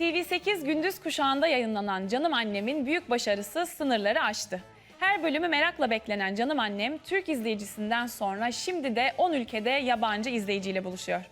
TV8 gündüz kuşağında yayınlanan Canım Annem'in büyük başarısı sınırları aştı. Her bölümü merakla beklenen Canım Annem, Türk izleyicisinden sonra şimdi de 10 ülkede yabancı izleyiciyle buluşuyor.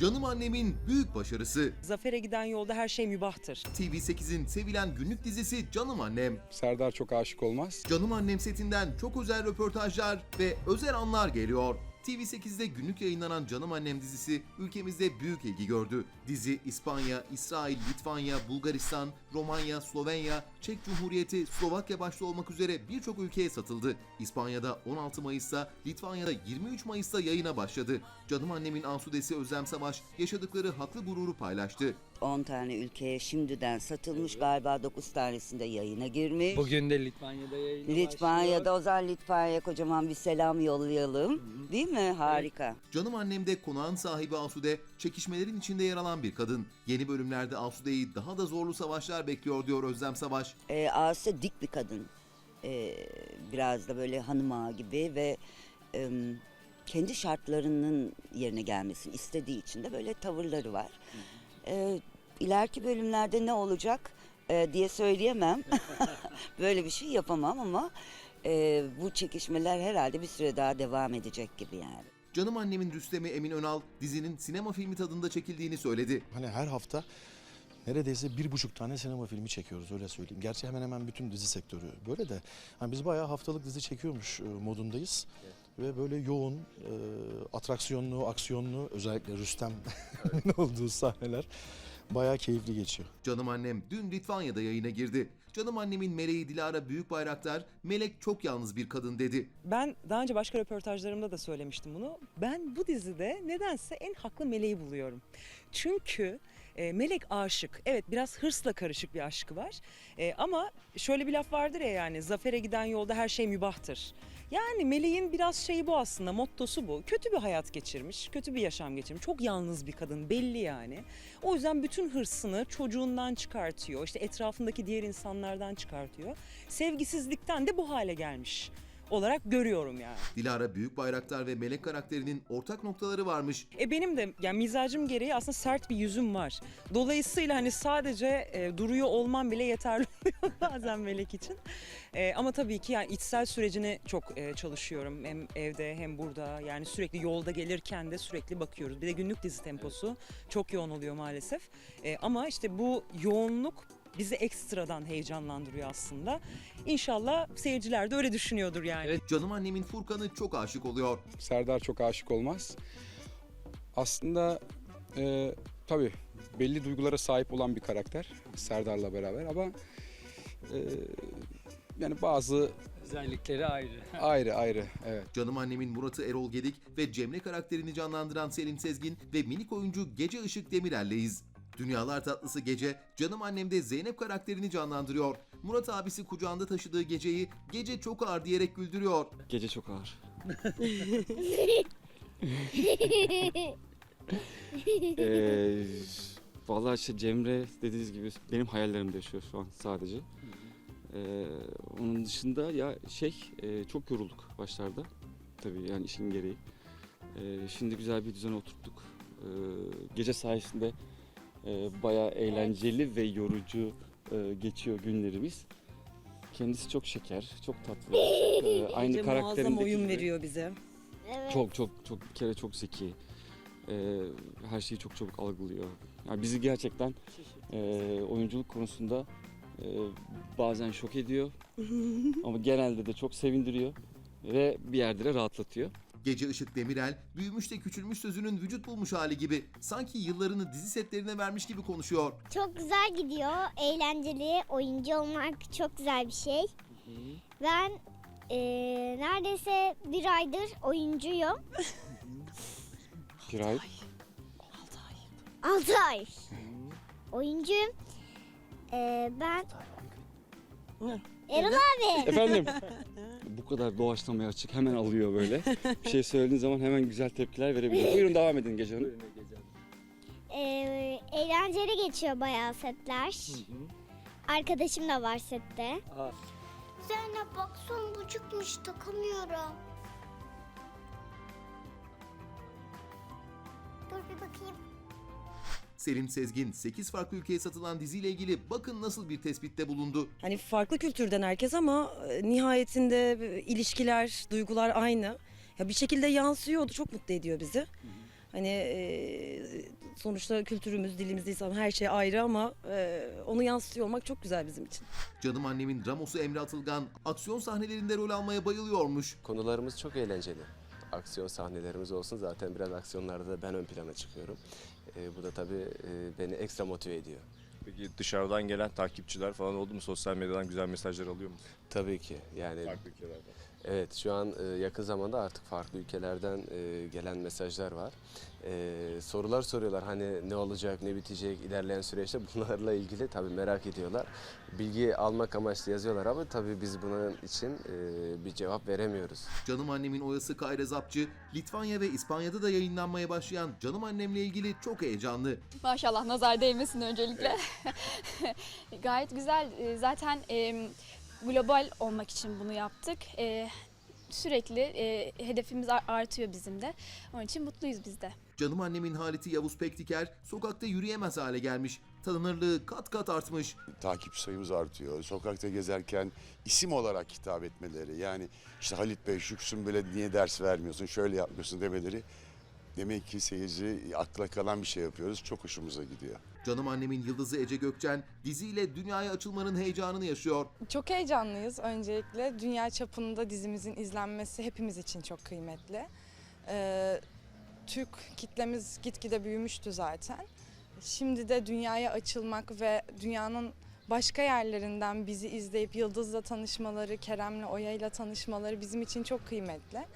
Canım annemin büyük başarısı. Zafere giden yolda her şey mübahtır. TV8'in sevilen günlük dizisi Canım Annem. Serdar çok aşık olmaz. Canım Annem setinden çok özel röportajlar ve özel anlar geliyor. TV8'de günlük yayınlanan Canım Annem dizisi ülkemizde büyük ilgi gördü. Dizi İspanya, İsrail, Litvanya, Bulgaristan, Romanya, Slovenya, Çek Cumhuriyeti, Slovakya başta olmak üzere birçok ülkeye satıldı. İspanya'da 16 Mayıs'ta, Litvanya'da 23 Mayıs'ta yayına başladı. Canım Annem'in Ansudesi Özlem Savaş yaşadıkları haklı gururu paylaştı. 10 tane ülkeye şimdiden satılmış galiba 9 tanesinde yayına girmiş. Bugün de Litvanya'da yayına Litvanya'da o zaman Litvanya'ya kocaman bir selam yollayalım. Değil mi? Harika. Canım annem de konağın sahibi Asude, çekişmelerin içinde yer alan bir kadın. Yeni bölümlerde Asude'yi daha da zorlu savaşlar bekliyor diyor Özlem Savaş. Ee, Asya dik bir kadın. Ee, biraz da böyle hanım ağa gibi ve em, kendi şartlarının yerine gelmesini istediği için de böyle tavırları var. Ee, ileriki bölümlerde ne olacak e, diye söyleyemem. böyle bir şey yapamam ama e, bu çekişmeler herhalde bir süre daha devam edecek gibi yani. Canım annemin Rüstem'i Emin Önal dizinin sinema filmi tadında çekildiğini söyledi. Hani her hafta neredeyse bir buçuk tane sinema filmi çekiyoruz öyle söyleyeyim. Gerçi hemen hemen bütün dizi sektörü böyle de. Hani biz bayağı haftalık dizi çekiyormuş e, modundayız. Ve böyle yoğun, e, atraksiyonlu, aksiyonlu özellikle Rüstem'in olduğu sahneler bayağı keyifli geçiyor. Canım annem dün Litvanya'da yayına girdi. Canım annemin meleği Dilara Büyükbayraktar, Melek çok yalnız bir kadın dedi. Ben daha önce başka röportajlarımda da söylemiştim bunu. Ben bu dizide nedense en haklı meleği buluyorum. Çünkü e, Melek aşık. Evet biraz hırsla karışık bir aşkı var. E, ama şöyle bir laf vardır ya yani zafere giden yolda her şey mübahtır. Yani Meleğin biraz şeyi bu aslında mottosu bu. Kötü bir hayat geçirmiş, kötü bir yaşam geçirmiş. Çok yalnız bir kadın belli yani. O yüzden bütün hırsını çocuğundan çıkartıyor. İşte etrafındaki diğer insanlardan çıkartıyor. Sevgisizlikten de bu hale gelmiş olarak görüyorum yani. Dilara Büyükbayraktar ve Melek karakterinin ortak noktaları varmış. E benim de yani mizacım gereği aslında sert bir yüzüm var. Dolayısıyla hani sadece e, duruyor olmam bile yeterli oluyor bazen Melek için. E, ama tabii ki yani içsel sürecini çok e, çalışıyorum. Hem evde hem burada yani sürekli yolda gelirken de sürekli bakıyoruz. Bir de günlük dizi temposu çok yoğun oluyor maalesef. E, ama işte bu yoğunluk bizi ekstradan heyecanlandırıyor aslında. İnşallah seyirciler de öyle düşünüyordur yani. Canım annemin Furkan'ı çok aşık oluyor. Serdar çok aşık olmaz. Aslında e, tabii belli duygulara sahip olan bir karakter Serdar'la beraber ama e, yani bazı Özellikleri ayrı. ayrı ayrı evet. Canım annemin Murat'ı Erol Gedik ve Cemre karakterini canlandıran Selim Sezgin ve minik oyuncu Gece Işık Demirel'leyiz. Dünyalar tatlısı Gece, Canım Annem'de Zeynep karakterini canlandırıyor. Murat abisi kucağında taşıdığı Gece'yi Gece çok ağır diyerek güldürüyor. Gece çok ağır. ee, vallahi işte Cemre dediğiniz gibi benim hayallerimde yaşıyor şu an sadece. Ee, onun dışında ya şey e, çok yorulduk başlarda. Tabii yani işin gereği. Ee, şimdi güzel bir düzene oturttuk. Ee, gece sayesinde e, bayağı eğlenceli ve yorucu e, geçiyor günlerimiz. Kendisi çok şeker, çok tatlı. Ee, aynı karakterindeki oyun gibi. veriyor bize. Çok çok çok bir kere çok zeki. Ee, her şeyi çok çabuk algılıyor. Yani bizi gerçekten e, oyunculuk konusunda e, bazen şok ediyor ama genelde de çok sevindiriyor ve bir yerde de rahatlatıyor. Gece Işık Demirel, büyümüş de küçülmüş sözünün vücut bulmuş hali gibi. Sanki yıllarını dizi setlerine vermiş gibi konuşuyor. Çok güzel gidiyor. Eğlenceli. Oyuncu olmak çok güzel bir şey. Ben eee, neredeyse bir aydır oyuncuyum. Bir ay. 6 ay. Oyuncuyum. Eee, ben... Erol abi. Efendim? Bu kadar doğaçlamaya açık hemen alıyor böyle. Bir şey söylediğin zaman hemen güzel tepkiler verebiliyor. Buyurun devam edin Gece Hanım. Eee, eğlenceli geçiyor bayağı setler. Arkadaşım da var sette. Zeynep bak son buçukmuş takamıyorum. Dur bir bakayım. Selim Sezgin 8 farklı ülkeye satılan diziyle ilgili bakın nasıl bir tespitte bulundu. Hani farklı kültürden herkes ama e, nihayetinde e, ilişkiler, duygular aynı. Ya bir şekilde yansıyor, o da çok mutlu ediyor bizi. Hani e, sonuçta kültürümüz, dilimiz, insan her şey ayrı ama e, onu yansıtıyor olmak çok güzel bizim için. Canım annemin Ramos'u Emre Atılgan aksiyon sahnelerinde rol almaya bayılıyormuş. Konularımız çok eğlenceli. Aksiyon sahnelerimiz olsun zaten biraz aksiyonlarda da ben ön plana çıkıyorum. Ee, bu da tabii e, beni ekstra motive ediyor. Peki dışarıdan gelen takipçiler falan oldu mu? Sosyal medyadan güzel mesajlar alıyor musun? Tabii ki yani Farklı ülkelerden. evet şu an e, yakın zamanda artık farklı ülkelerden e, gelen mesajlar var. E, sorular soruyorlar hani ne olacak, ne bitecek ilerleyen süreçte bunlarla ilgili tabii merak ediyorlar. Bilgi almak amaçlı yazıyorlar ama tabii biz bunun için e, bir cevap veremiyoruz. Canım annemin oyası Kayra Zapçı, Litvanya ve İspanya'da da yayınlanmaya başlayan Canım annemle ilgili çok heyecanlı. Maşallah nazar değmesin öncelikle. Gayet güzel. Ee, Zaten e, global olmak için bunu yaptık. E, sürekli e, hedefimiz ar- artıyor bizim de. Onun için mutluyuz biz de. Canım annemin Haliti Yavuz Pektiker sokakta yürüyemez hale gelmiş. Tanınırlığı kat kat artmış. takipçi sayımız artıyor. Sokakta gezerken isim olarak hitap etmeleri yani işte Halit Bey şükürsün böyle niye ders vermiyorsun şöyle yapmıyorsun demeleri demek ki seyirci akla kalan bir şey yapıyoruz. Çok hoşumuza gidiyor. Canım annemin yıldızı Ece Gökçen diziyle dünyaya açılmanın heyecanını yaşıyor. Çok heyecanlıyız öncelikle. Dünya çapında dizimizin izlenmesi hepimiz için çok kıymetli. Ee, Türk kitlemiz gitgide büyümüştü zaten. Şimdi de dünyaya açılmak ve dünyanın başka yerlerinden bizi izleyip Yıldız'la tanışmaları, Kerem'le Oya'yla tanışmaları bizim için çok kıymetli.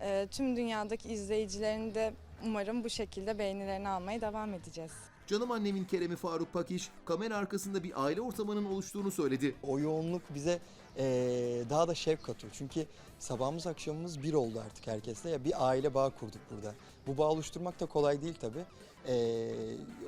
Ee, tüm dünyadaki izleyicilerin de umarım bu şekilde beğenilerini almaya devam edeceğiz. Canım annemin Kerem'i Faruk Pakiş kamera arkasında bir aile ortamının oluştuğunu söyledi. O yoğunluk bize eee, daha da şevk katıyor. Çünkü sabahımız akşamımız bir oldu artık herkesle. Ya bir aile bağı kurduk burada. Bu bağ oluşturmak da kolay değil tabii. Eee,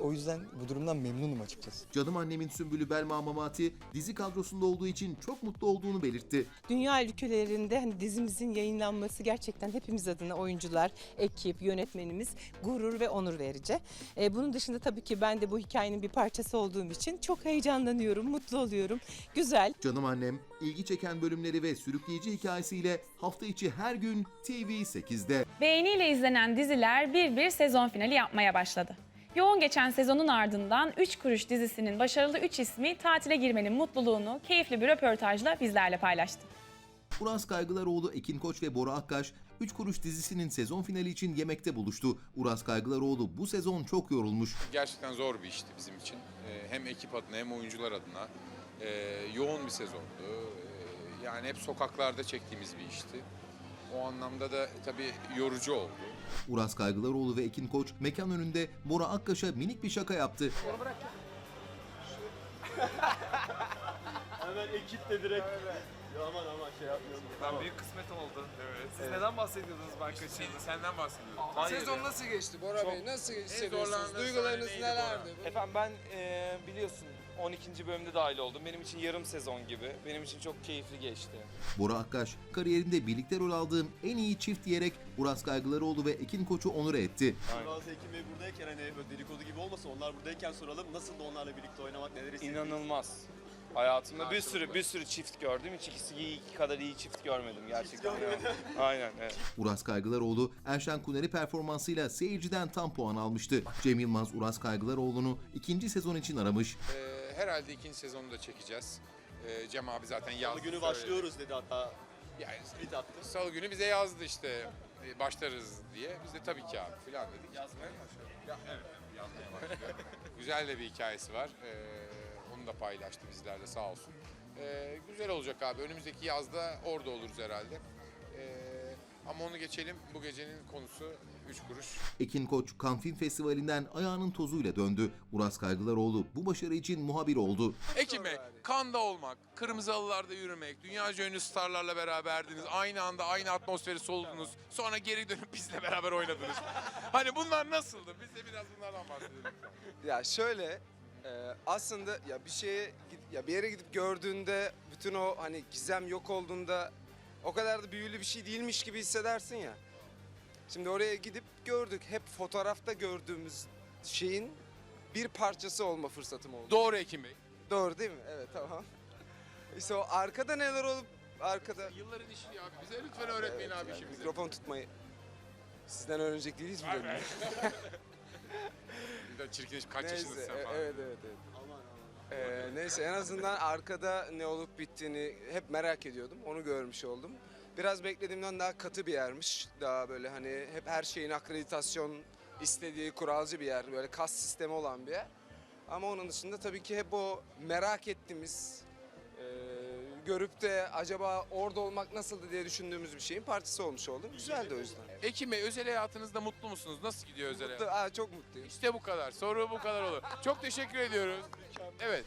o yüzden bu durumdan memnunum açıkçası. Canım annemin Sümbülü Belma Mamati dizi kadrosunda olduğu için çok mutlu olduğunu belirtti. Dünya ülkelerinde hani dizimizin yayınlanması gerçekten hepimiz adına oyuncular, ekip, yönetmenimiz gurur ve onur verici. Ee, bunun dışında tabii ki ben de bu hikayenin bir parçası olduğum için çok heyecanlanıyorum, mutlu oluyorum. Güzel. Canım annem ilgi çeken bölümleri ve sürükleyici hikayesiyle hafta içi her gün TV8'de. Beğeniyle izlenen diziler bir bir sezon finali yapmaya başladı. Yoğun geçen sezonun ardından 3 Kuruş dizisinin başarılı 3 ismi tatile girmenin mutluluğunu keyifli bir röportajla bizlerle paylaştı. Uras Kaygılaroğlu, Ekin Koç ve Bora Akkaş 3 Kuruş dizisinin sezon finali için yemekte buluştu. Uras Kaygılaroğlu bu sezon çok yorulmuş. Gerçekten zor bir işti bizim için. Ee, hem ekip adına hem oyuncular adına. Ee, yoğun bir sezondu. Ee, yani hep sokaklarda çektiğimiz bir işti. O anlamda da tabii yorucu oldu. Uras Kaygılaroğlu ve Ekin Koç mekan önünde Bora Akkaş'a minik bir şaka yaptı. Ben büyük kısmet oldu. Evet. Siz neden bahsediyordunuz ben kaçırdım? Senden bahsediyordum. Sezon nasıl geçti Bora Bey? Nasıl hissediyorsunuz? Duygularınız nelerdi? Efendim ben eee, biliyorsun 12. bölümde dahil oldum. Benim için yarım sezon gibi. Benim için çok keyifli geçti. Bora Akkaş kariyerinde birlikte rol aldığım en iyi çift diyerek Uras Kaygılaroğlu ve Ekin Koç'u onur etti. Bazı Ekim Bey buradayken hani böyle dedikodu gibi olmasın onlar buradayken soralım. Nasıl da onlarla birlikte oynamak neler hissettiniz? İnanılmaz. Hayatımda bir sürü bir sürü çift gördüm. Hiç ikisi iyi iki kadar iyi çift görmedim gerçekten. ya. Aynen evet. Uras Kaygılaroğlu Erşen Kuneri performansıyla seyirciden tam puan almıştı. Cem Yılmaz Uras Kaygılaroğlu'nu ikinci sezon için aramış. Ee, herhalde ikinci sezonu da çekeceğiz. Ee, Cem abi zaten yazdı. Salı günü söyledi. başlıyoruz dedi hatta. Yani Tweet attı. Salı günü bize yazdı işte e, başlarız diye. Biz de tabii ki abi falan dedik. Yazmaya mı Ya, evet, yazmaya başlıyor. güzel de bir hikayesi var. Ee, onu da paylaştı bizlerle sağ olsun. Ee, güzel olacak abi. Önümüzdeki yazda orada oluruz herhalde. Ee, ama onu geçelim. Bu gecenin konusu 3 kuruş. Ekin Koç Film Festivali'nden ayağının tozuyla döndü. Uras Kaygılaroğlu bu başarı için muhabir oldu. Ekim Bey, Kanda olmak, kırmızı halılarda yürümek, dünyaca ünlü starlarla beraberdiniz, aynı anda aynı atmosferi soludunuz, sonra geri dönüp bizle beraber oynadınız. hani bunlar nasıldı? Biz de biraz bunlardan bahsedelim. Ya şöyle e, aslında ya bir şeye ya bir yere gidip gördüğünde bütün o hani gizem yok olduğunda o kadar da büyülü bir şey değilmiş gibi hissedersin ya. Şimdi oraya gidip gördük. Hep fotoğrafta gördüğümüz şeyin bir parçası olma fırsatım oldu. Doğru Ekim Bey. Doğru değil mi? Evet tamam. İşte o arkada neler olup arkada... Yılların işi ya. Bize lütfen öğretmeyin Evet, abi yani şimdi. Mikrofon tutmayı. Sizden öğrenecek değiliz mi? Be. Bir de çirkin iş, kaç Neyse, yaşındasın sen e- falan. Evet evet evet. Ee, neyse en azından arkada ne olup bittiğini hep merak ediyordum. Onu görmüş oldum. Biraz beklediğimden daha katı bir yermiş. Daha böyle hani hep her şeyin akreditasyon istediği kuralcı bir yer. Böyle kas sistemi olan bir yer. Ama onun dışında tabii ki hep o merak ettiğimiz, e, görüp de acaba orada olmak nasıldı diye düşündüğümüz bir şeyin parçası olmuş oldum. Güzeldi o yüzden. Ekim Bey özel hayatınızda mutlu musunuz? Nasıl gidiyor özel hayat? Aa, çok mutluyum. İşte bu kadar. Soru bu kadar olur. Çok teşekkür ediyoruz. Evet.